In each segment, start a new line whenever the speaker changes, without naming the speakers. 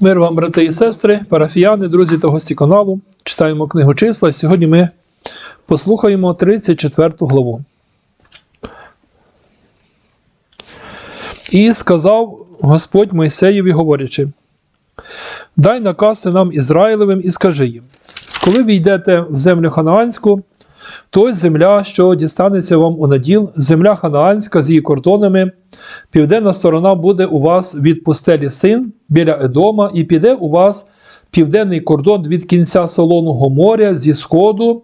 Мир вам, брати і сестри, парафіяни, друзі та гості каналу. Читаємо книгу числа. Сьогодні ми послухаємо 34 главу. І сказав Господь Мойсеєві, говорячи: Дай наказ синам Ізраїлевим і скажи їм: коли ви йдете в землю ханаанську, то земля, що дістанеться вам у наділ, земля ханаанська з її кордонами, південна сторона буде у вас від пустелі син біля Едома, і піде у вас південний кордон від кінця Солоного моря зі сходу,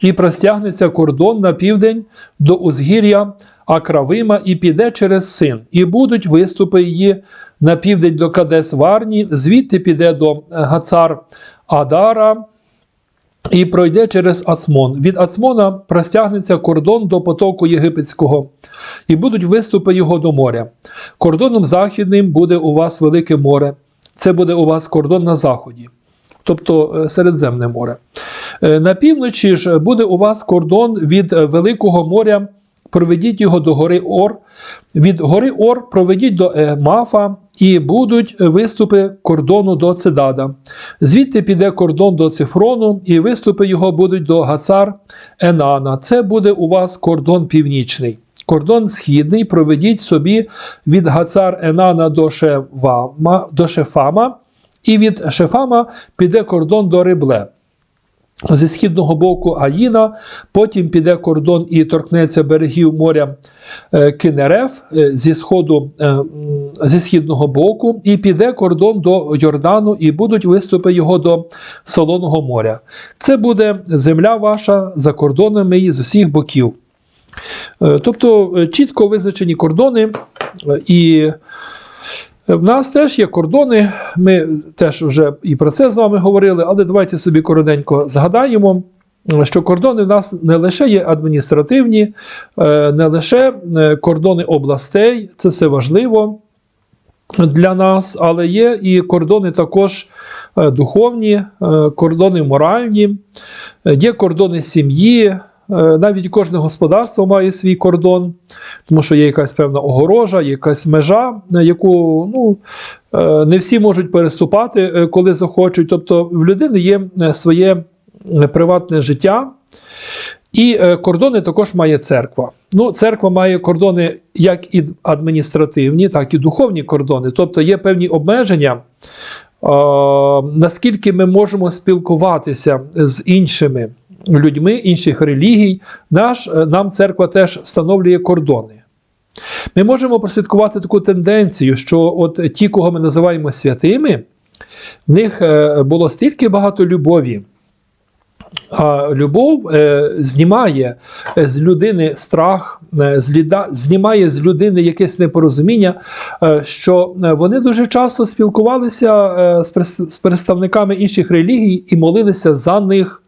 і простягнеться кордон на південь до узгір'я Акравима, і піде через син, і будуть виступи її на південь до Кадес Варні, звідти піде до Гацар Адара. І пройде через Ацмон. Від Ацмона простягнеться кордон до потоку Єгипетського, і будуть виступи його до моря. Кордоном західним буде у вас Велике море. Це буде у вас кордон на заході, тобто е, Середземне море. Е, На півночі ж буде у вас кордон від е, Великого моря. Проведіть його до гори Ор. Від гори Ор проведіть до е, Мафа, і будуть виступи кордону до Цедада. Звідти піде кордон до Цифрону, і виступи його будуть до Гацар Енана. Це буде у вас кордон північний. Кордон східний проведіть собі від Гацар Енана до Шевама, до Шефама, і від Шефама піде кордон до Рибле. Зі східного боку Аїна, потім піде кордон і торкнеться берегів моря е, Кинерев е, зі сходу, е, зі східного боку, і піде кордон до Йордану, і будуть виступи його до Солоного моря. Це буде земля ваша за кордонами її з усіх боків. Тобто чітко визначені кордони, і в нас теж є кордони. Ми теж вже і про це з вами говорили, але давайте собі коротенько згадаємо. Що кордони в нас не лише є адміністративні, е, не лише е, кордони областей, це все важливо для нас, але є і кордони також е, духовні, кордони моральні, є кордони сім'ї. Е, Навіть кожне господарство має свій кордон, тому що є якась певна огорожа, якась межа, яку ну, е, не всі можуть переступати, е, коли захочуть. Тобто в людини є своє приватне життя. І кордони також має церква. Ну, церква має кордони як і адміністративні, так і духовні кордони. Тобто є певні обмеження, наскільки ми можемо спілкуватися з іншими людьми інших релігій, наш, е, нам церква теж встановлює кордони. Ми можемо прослідкувати таку тенденцію, що от ті, кого ми називаємо святими, в них е, було стільки багато любові. А любов е, знімає з людини страх, зліда, знімає з людини якесь непорозуміння, що вони дуже часто спілкувалися з представниками інших релігій і молилися за них,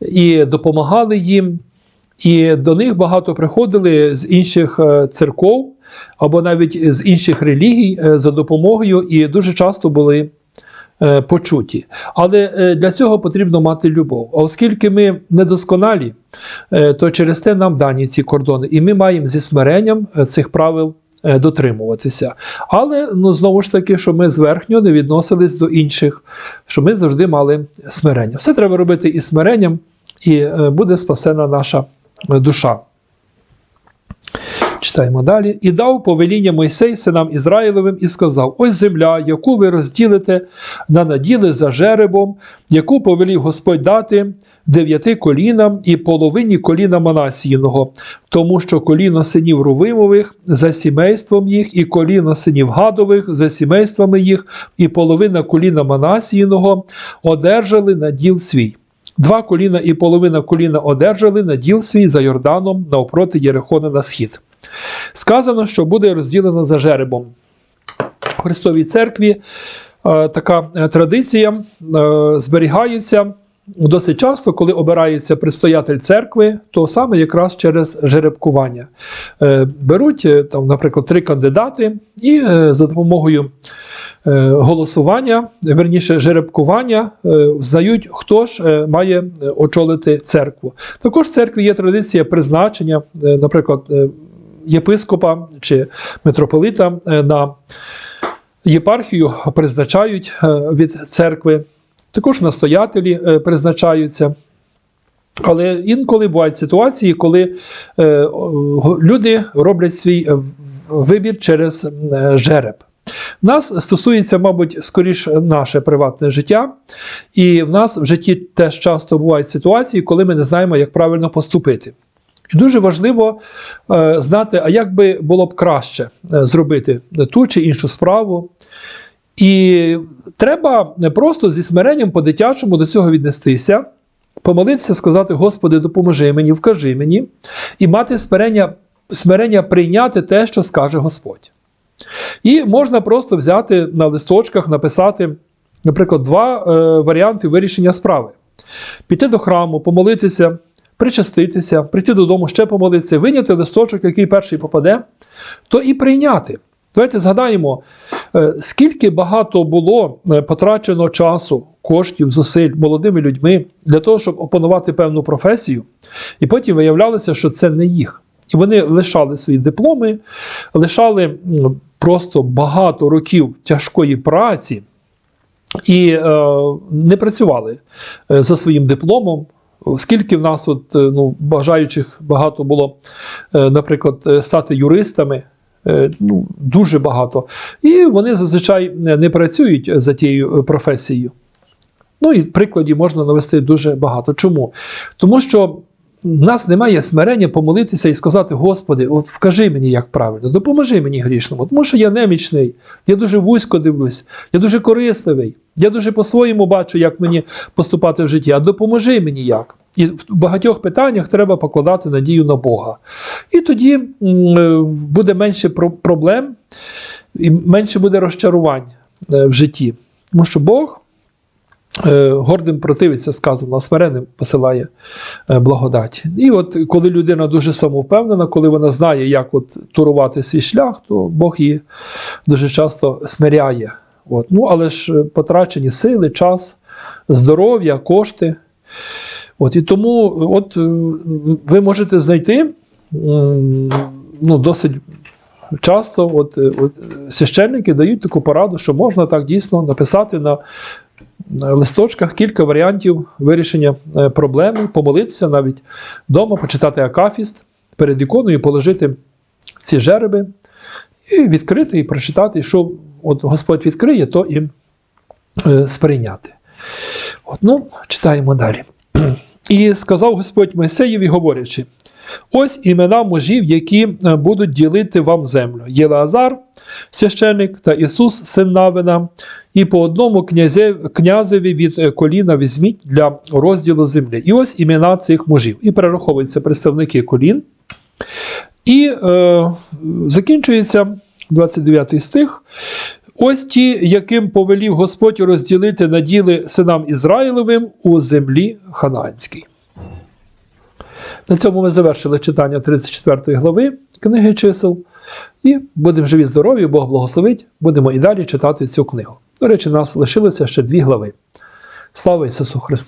і допомагали їм. І до них багато приходили з інших е, церков або навіть з інших релігій е, за допомогою, і дуже часто були е, почуті. Але для цього потрібно мати любов. Оскільки ми недосконалі, то через те нам дані ці кордони, і ми маємо зі смиренням цих правил. Е, Дотримуватися. Але ну, знову ж таки, що ми зверхньо не відносились до інших, що ми завжди мали смирення. Все треба робити і смиренням, і е, буде спасена наша е, душа. Читаємо далі. І дав повеління Мойсей синам Ізраїлевим і сказав: Ось земля, яку ви розділите на наділи за жеребом, яку повелів Господь дати дев'яти колінам і половині коліна Манасіїного, тому що коліно синів Рувимових за сімейством їх, і коліно синів Гадових за сімействами їх, і половина коліна Манасіїного одержали наділ свій. Два коліна і половина коліна одержали наділ свій за Йорданом навпроти Єрихона на схід. Сказано, що буде розділено за жеребом. В Христовій церкві е, така е, традиція е, зберігається досить часто, коли обирається предстоятель церкви, то саме якраз через жеребкування. Беруть, там, наприклад, три кандидати і за допомогою голосування, верніше жеребкування, взнають, хто ж має очолити церкву. Також в церкві є традиція призначення, наприклад, єпископа чи митрополита е, на єпархію призначають е, від церкви, також настоятелі е, призначаються. Але інколи бувають ситуації, коли люди роблять свій вибір через жереб. Нас стосується, мабуть, скоріш наше приватне життя, і в нас в житті теж часто бувають ситуації, коли ми не знаємо, як правильно поступити. І дуже важливо е, знати, а як би було б краще е, зробити ту чи іншу справу. І треба просто зі смиренням по-дитячому до цього віднестися, помолитися, сказати: Господи, допоможи мені, вкажи мені, і мати смирення, смирення прийняти те, що скаже Господь. І можна просто взяти на листочках, написати, наприклад, два е, варіанти вирішення справи: піти до храму, помолитися, причаститися, прийти додому, ще помолитися, виняти листочок, який перший попаде, то і прийняти. Давайте згадаємо, е, скільки багато було е, потрачено часу, коштів, зусиль молодими людьми для того, щоб опанувати певну професію, і потім виявлялося, що це не їх. І вони лишали свої дипломи, лишали просто багато років тяжкої праці і е, не працювали е, за своїм дипломом. Скільки в нас от, е, ну, бажаючих багато було, е, наприклад, е, стати юристами, ну, дуже багато. І вони зазвичай не працюють за тією професією. Ну і прикладів можна навести дуже багато. Чому? Тому що в нас немає смирення помолитися і сказати: Господи, от вкажи мені, як правильно, допоможи мені грішному, тому що я немічний, я дуже вузько дивлюсь, я дуже корисливий, я дуже по-своєму бачу, як мені поступати в житті, а допоможи мені як. І в багатьох питаннях треба покладати надію на Бога. І тоді е, буде менше проблем і менше буде розчарувань е, в житті. Тому що Бог гордим противиться, сказано, а смиренним посилає е, благодать. І от коли людина дуже самовпевнена, коли вона знає, як от турувати свій шлях, то Бог її дуже часто смиряє. От. Ну, але ж е, потрачені сили, час, здоров'я, кошти. От, і тому от, е, ви можете знайти ну, досить часто от, е, от, е, священники дають таку пораду, що можна так дійсно написати на на листочках кілька варіантів вирішення е, проблеми, помолитися навіть вдома, почитати акафіст, перед іконою положити ці жереби і відкрити і прочитати, що от Господь відкриє, то і е, сприйняти. От, ну, читаємо далі. І сказав Господь Мойсеєві, говорячи: ось імена мужів, які е, будуть ділити вам землю: Єлеазар, священник та Ісус, син Навина, і по одному князев, князеві від е, коліна візьміть для розділу землі. І ось імена цих мужів. І перераховуються представники колін. І е, закінчується 29 стих. Ось ті, яким повелів Господь розділити наділи синам Ізраїлевим у землі Ханаанській. На цьому ми завершили читання 34 глави книги чисел. І будемо живі, здорові, Бог благословить, будемо і далі читати цю книгу. До речі, нас лишилося ще дві глави. Слава Ісусу Христу!